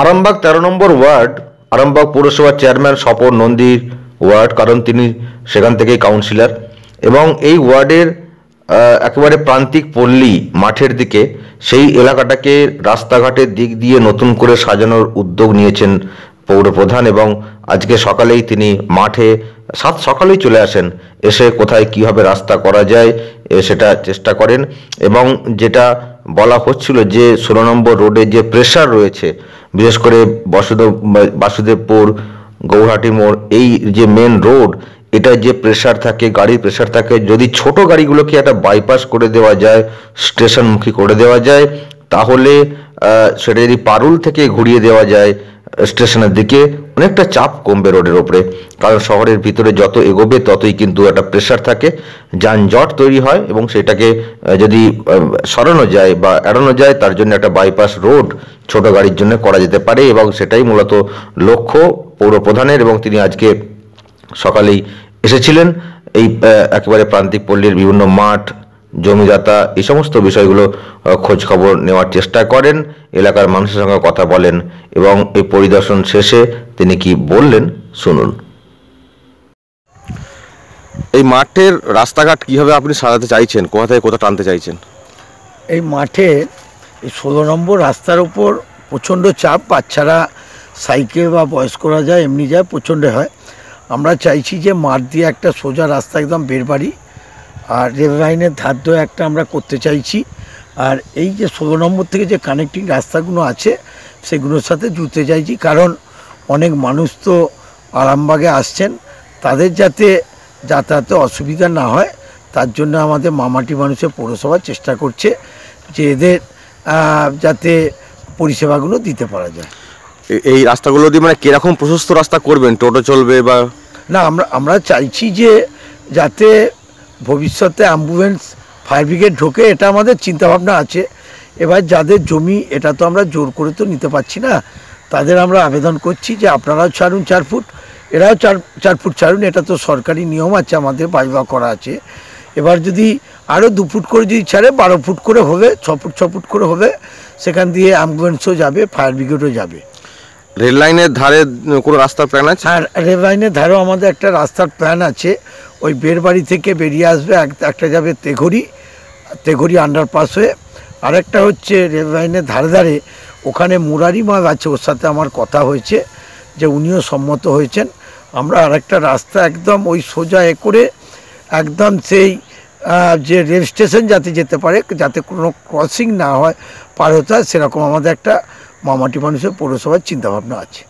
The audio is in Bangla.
আরামবাগ তেরো নম্বর ওয়ার্ড, আরামবাগ পৌরসভার চেয়ারম্যান স্বপন নন্দীর ওয়ার্ড, কারণ তিনি সেখান থেকেই কাউন্সিলর এবং এই ওয়ার্ডের একেবারে প্রান্তিক পল্লী মাঠের দিকে, সেই এলাকাটাকে রাস্তাঘাটের দিক দিয়ে নতুন করে সাজানোর উদ্যোগ নিয়েছেন পৌর প্রধান এবং আজকে সকালেই তিনি মাঠে, সাত সকালেই চলে আসেন। এসে কোথায় কীভাবে রাস্তা করা যায় সেটা চেষ্টা করেন এবং যেটা বলা হচ্ছিল যে ষোলো নম্বর রোডে যে প্রেশার রয়েছে, বিশেষ করে বসুদেব বাসুদেবপুর, গৌহাটি মোড়, এই যে মেন রোড এটা যে প্রেশার থাকে গাড়ির প্রেশার থাকে, যদি ছোট গাড়িগুলোকে একটা বাইপাস করে দেওয়া যায় স্টেশনমুখী করে দেওয়া যায় তাহলে সেটা যদি পারুল থেকে ঘুরিয়ে দেওয়া যায় স্টেশনের দিকে, অনেকটা চাপ কমবে রোডের ওপরে। কারণ শহরের ভিতরে যত এগোবে, ততই কিন্তু একটা প্রেশার থাকে, যানজট তৈরি হয় এবং সেটাকে যদি সরানো যায় বা এড়ানো যায়, তার জন্য একটা বাইপাস রোড ছোট গাড়ির জন্য করা যেতে পারে এবং সেটাই মূলত লক্ষ্য পৌর প্রধানের এবং তিনি আজকে সকালেই এসেছিলেন। এই একেবারে প্রান্তিক পল্লীর বিভিন্ন মাঠ জমিদাতা এই সমস্ত বিষয়গুলো খোঁজ খবর নেওয়ার চেষ্টা করেন, এলাকার মানুষের সঙ্গে কথা বলেন এবং এই পরিদর্শন শেষে তিনি কি বললেন শুনুন। এই মাঠের রাস্তাঘাট কীভাবে আপনি সাজাতে চাইছেন? কোথা থেকে কোথা টানতে চাইছেন? এই মাঠে এই ষোলো নম্বর রাস্তার উপর প্রচণ্ড চাপ, বাচ্চারা সাইকেল বা বয়স্করা যায়, এমনি যায় প্রচণ্ড হয়। আমরা চাইছি যে মাঠ দিয়ে একটা সোজা রাস্তা একদম বেরবাড়ি আর রেল লাইনের ধার ধরে একটা আমরা করতে চাইছি। আর এই যে ষোলো নম্বর থেকে যে কানেক্টিং রাস্তাগুলো আছে সেগুলোর সাথে জুড়তে চাইছি। কারণ অনেক মানুষ তো আরামবাগে আসছেন। তাদের যাতে যাতায়াতে অসুবিধা না হয় তার জন্য আমাদের মামাটি মানুষের পৌরসভা চেষ্টা করছে যে এদের যাতে পরিষেবাগুলো দিতে পারা যায়। এই রাস্তাগুলো দিয়ে মানে কীরকম প্রশস্ত রাস্তা করবেন? টোটো চলবে বা না আমরা আমরা চাইছি যে যাতে ভবিষ্যতে অ্যাম্বুলেন্স ফায়ার ব্রিগেড ঢোকে এটা আমাদের চিন্তাভাবনা আছে। এবার যাদের জমি এটা তো আমরা জোর করে তো নিতে পারছি না। তাদের আমরা আবেদন করছি যে আপনারাও ছাড়ুন চার ফুট এরাও চার চার ফুট ছাড়ুন এটা তো সরকারি নিয়ম আছে আমাদের বাইবা করা আছে। এবার যদি আরও দু ফুট করে যদি ছাড়ে বারো ফুট করে হবে ছ ফুট ছ ফুট করে হবে সেখান দিয়ে অ্যাম্বুলেন্সও যাবে ফায়ার ব্রিগেডও যাবে। রেল লাইনের ধারে কোনো রাস্তার প্ল্যান আছে? আর রেল লাইনের ধারেও আমাদের একটা রাস্তার প্ল্যান আছে। ওই বেরবাড়ি থেকে বেরিয়ে আসবে একটা যাবে তেঘরি তেঘরি আন্ডারপাস হয়ে। আরেকটা হচ্ছে রেল লাইনের ধারে ধারে, ওখানে মুরারি মাগ আছে, ওর সাথে আমার কথা হয়েছে, যে উনিও সম্মত হয়েছেন। আমরা আরেকটা রাস্তা একদম ওই সোজা এ করে একদম সেই যে রেল স্টেশন যাতে যেতে পারে, যাতে কোনো ক্রসিং না হয়, পার হতে হয়, সেরকম আমাদের একটা মামাটি মানুষের পৌরসভার চিন্তাভাবনা আছে।